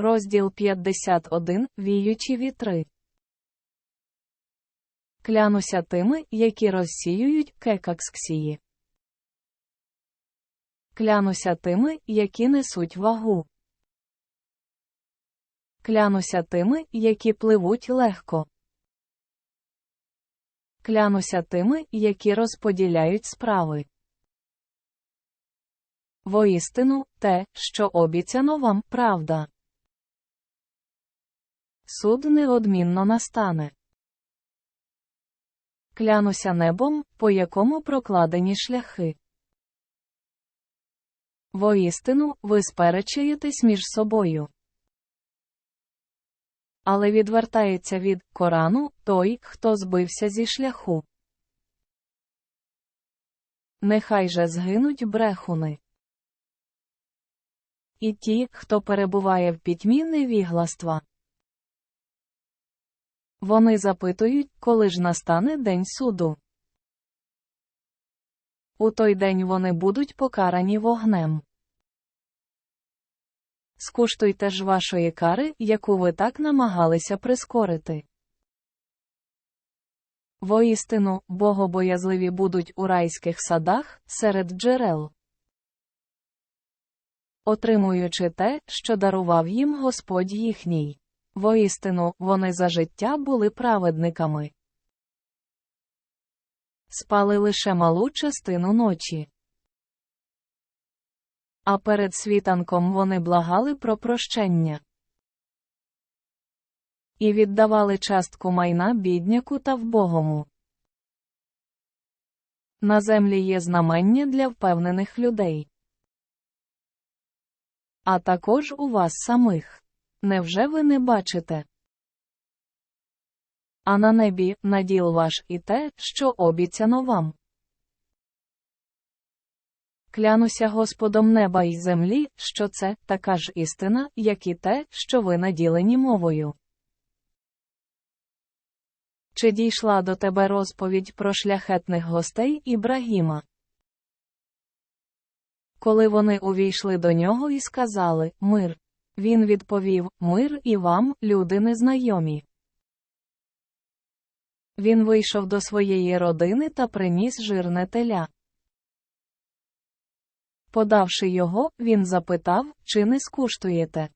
Розділ 51. Віючі вітри. Клянуся тими, які розсіюють кекаксксії. Клянуся тими, які несуть вагу. Клянуся тими, які пливуть легко. Клянуся тими, які розподіляють справи. Воістину, те, що обіцяно вам, правда. Суд неодмінно настане. Клянуся небом, по якому прокладені шляхи. Воістину, ви сперечаєтесь між собою. Але відвертається від Корану той, хто збився зі шляху. Нехай же згинуть брехуни. І ті, хто перебуває в пітьмі невігластва. Вони запитують, коли ж настане день суду. У той день вони будуть покарані вогнем. Скуштуйте ж вашої кари, яку ви так намагалися прискорити. Воістину, богобоязливі будуть у райських садах серед джерел, отримуючи те, що дарував їм Господь їхній. Воістину, вони за життя були праведниками. Спали лише малу частину ночі. А перед світанком вони благали про прощення. І віддавали частку майна бідняку та вбогому. На землі є знамення для впевнених людей. А також у вас самих. Невже ви не бачите? А на небі наділ ваш і те, що обіцяно вам. Клянуся Господом неба й землі, що це така ж істина, як і те, що ви наділені мовою. Чи дійшла до тебе розповідь про шляхетних гостей Ібрагіма? Коли вони увійшли до нього і сказали Мир. Він відповів Мир і вам, люди незнайомі. Він вийшов до своєї родини та приніс жирне теля. Подавши його, він запитав, чи не скуштуєте.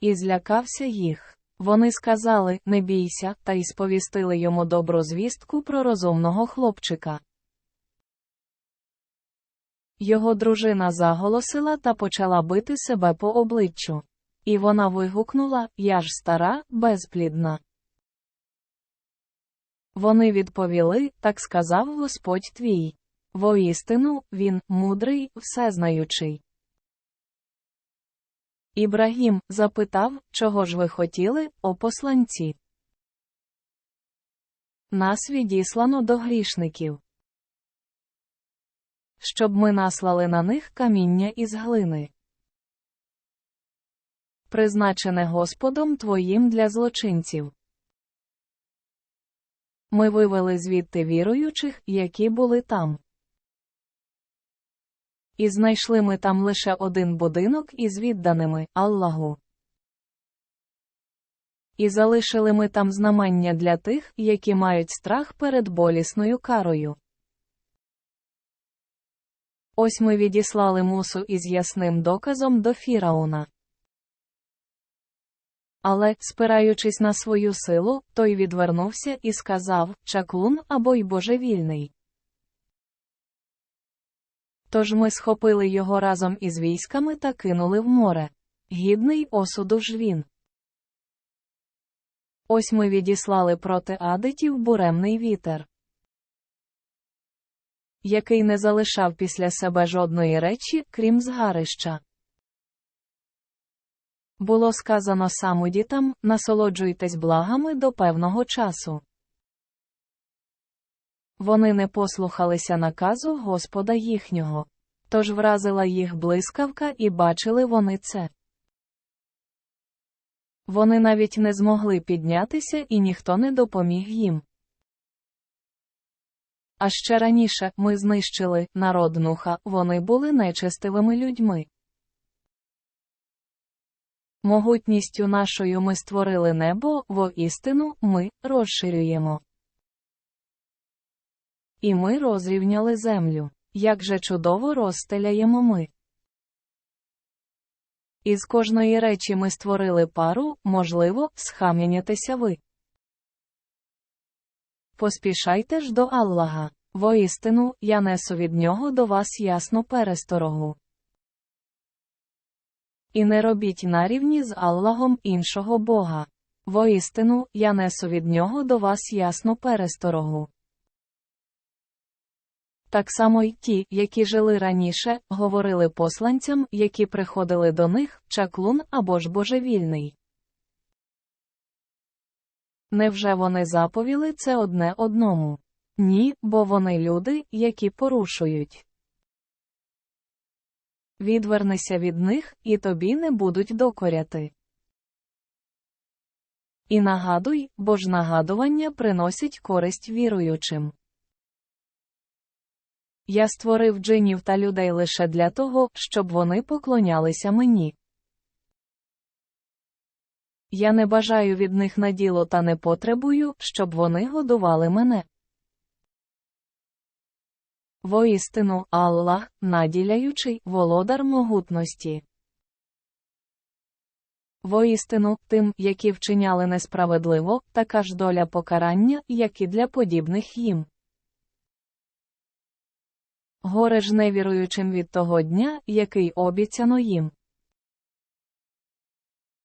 І злякався їх. Вони сказали Не бійся, та й сповістили йому добру звістку про розумного хлопчика. Його дружина заголосила та почала бити себе по обличчю. І вона вигукнула Я ж стара, безплідна. Вони відповіли Так сказав Господь твій. Воістину, він, мудрий, всезнаючий. Ібрагім запитав, чого ж ви хотіли, о посланці. Нас відіслано до грішників щоб ми наслали на них каміння із глини. Призначене Господом Твоїм для злочинців. Ми вивели звідти віруючих, які були там. І знайшли ми там лише один будинок із відданими Аллаху. І залишили ми там знамення для тих, які мають страх перед болісною карою. Ось ми відіслали мусу із ясним доказом до Фірауна. Але, спираючись на свою силу, той відвернувся і сказав Чаклун або й божевільний. Тож ми схопили його разом із військами та кинули в море. Гідний осуду ж він. Ось ми відіслали проти адитів буремний вітер який не залишав після себе жодної речі, крім згарища. Було сказано самудітам насолоджуйтесь благами до певного часу. Вони не послухалися наказу Господа їхнього. Тож вразила їх блискавка і бачили вони це. Вони навіть не змогли піднятися і ніхто не допоміг їм. А ще раніше ми знищили народ нуха, вони були нечестивими людьми. Могутністю нашою ми створили небо, воістину ми розширюємо. І ми розрівняли землю. Як же чудово розстеляємо ми. Із кожної речі ми створили пару, можливо, схам'янятися ви. Поспішайте ж до Аллаха. Воістину, я несу від нього до вас ясну пересторогу. І не робіть нарівні з Аллахом іншого Бога. Воістину, я несу від нього до вас ясну пересторогу. Так само й ті, які жили раніше, говорили посланцям, які приходили до них, чаклун або ж божевільний. Невже вони заповіли це одне одному? Ні, бо вони люди, які порушують. Відвернися від них, і тобі не будуть докоряти. І нагадуй, бо ж нагадування приносить користь віруючим. Я створив джинів та людей лише для того, щоб вони поклонялися мені. Я не бажаю від них на діло та не потребую, щоб вони годували мене. Воістину, Аллах, наділяючий, володар могутності. Воістину, тим, які вчиняли несправедливо, така ж доля покарання, як і для подібних їм. Горе ж невіруючим від того дня, який обіцяно їм.